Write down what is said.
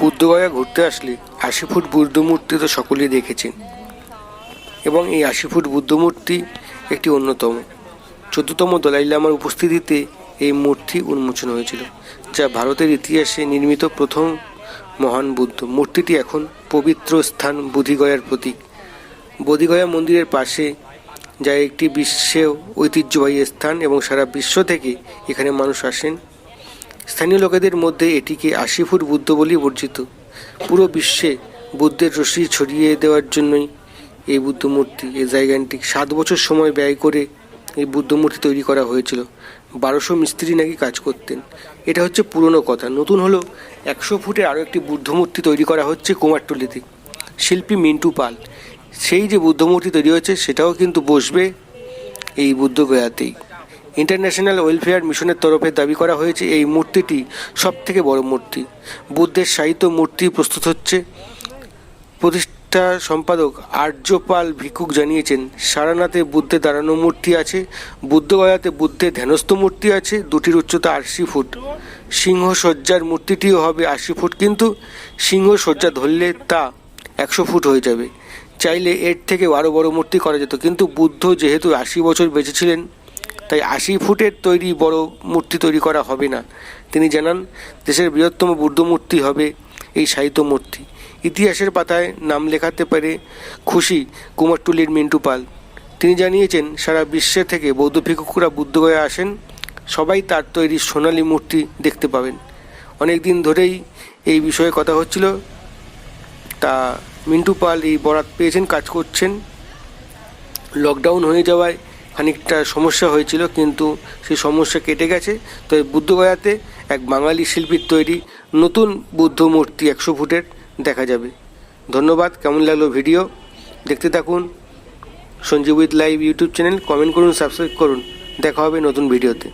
বুদ্ধগয়া ঘুরতে আসলে, আশি ফুট বুদ্ধমূর্তি তো সকলেই দেখেছেন। এবং এই আশি ফুট বুদ্ধমূর্তি একটি অন্যতম। চোদ্দতম দলাই লামার উপস্থিতিতে এই মূর্তি উন্মোচন হয়েছিল, যা ভারতের ইতিহাসে নির্মিত প্রথম মহান বুদ্ধ। মূর্তিটি এখন পবিত্র স্থান বোধিগয়ার প্রতীক। বোধিগয়া মন্দিরের পাশে যা একটি বিশ্বে ঐতিহ্যবাহী স্থান এবং সারা বিশ্ব থেকে এখানে মানুষ আসেন। স্থানীয় লোকেদের মধ্যে এটিকে আশি ফুট বুদ্ধ বলেই বর্জিত পুরো বিশ্বে বুদ্ধের রশ্মি ছড়িয়ে দেওয়ার জন্যই এই বুদ্ধ মূর্তি, এই জায়গাটি সাত বছর সময় ব্যয় করে এই বুদ্ধ মূর্তি তৈরি করা হয়েছিল। বারোশো মিস্ত্রি নাকি কাজ করতেন। এটা হচ্ছে পুরনো কথা। নতুন হলো একশো ফুটের আরও একটি বুদ্ধ মূর্তি তৈরি করা হচ্ছে কুমারটুলিতে। শিল্পী মিন্টু পাল। সেই যে বুদ্ধ মূর্তি তৈরি হয়েছে, সেটাও কিন্তু বসবে এই বুদ্ধগয়াতেই। ইন্টারন্যাশনাল ওয়েলফেয়ার মিশনের তরফে দাবি করা হয়েছে, এই মূর্তিটি সব থেকে বড় মূর্তি। বুদ্ধের সাহিত্য মূর্তি প্রস্তুত হচ্ছে। প্রতিষ্ঠা সম্পাদক আর্যপাল ভিক্ষুক জানিয়েছেন, সারানাথে বুদ্ধের দাঁড়ানো মূর্তি আছে, বুদ্ধগয়াতে বুদ্ধের ধ্যানস্থ মূর্তি আছে, দুটির উচ্চতা আশি ফুট। সিংহ সজ্জার মূর্তিটিও হবে আশি ফুট, কিন্তু সিংহ সজ্জা ধরলে তা একশো ফুট হয়ে যাবে। চাইলে এর থেকে আরও বড় মূর্তি করা যেত, কিন্তু বুদ্ধ যেহেতু আশি বছর বেঁচেছিলেন তাই আশি ফুটের তৈরি বড় মূর্তি তৈরি করা হবে না। তিনি জানান, দেশের বৃহত্তম বুদ্ধ মূর্তি হবে এই সাহিত্য মূর্তি। ইতিহাসের পাতায় নাম লেখাতে পারে খুশি কুমারটুলির মিন্টু পাল। তিনি জানিয়েছেন, সারা বিশ্বে থেকে বৌদ্ধ ভিক্ষুকরা বুদ্ধগয়া আসেন, সবাই তার তৈরি সোনালী মূর্তি দেখতে পাবেন। অনেক দিন ধরেই এই বিষয়ে কথা হচ্ছিল। তা মিন্টু পাল এই বরাত পেয়েছেন, কাজ করছেন। লকডাউন হয়ে যাওয়ায় খানিকটা সমস্যা হয়েছিল, কিন্তু সেই সমস্যা কেটে গেছে। তো বুদ্ধগয়াতে এক বাঙালি শিল্পীর তৈরি নতুন বুদ্ধ মূর্তি একশো ফুটের দেখা যাবে। ধন্যবাদ, কেমন লাগল ভিডিও? দেখতে থাকুন Sanjib with live YouTube channel. Comment করুন, সাবস্ক্রাইব করুন। দেখা হবে নতুন ভিডিওতে।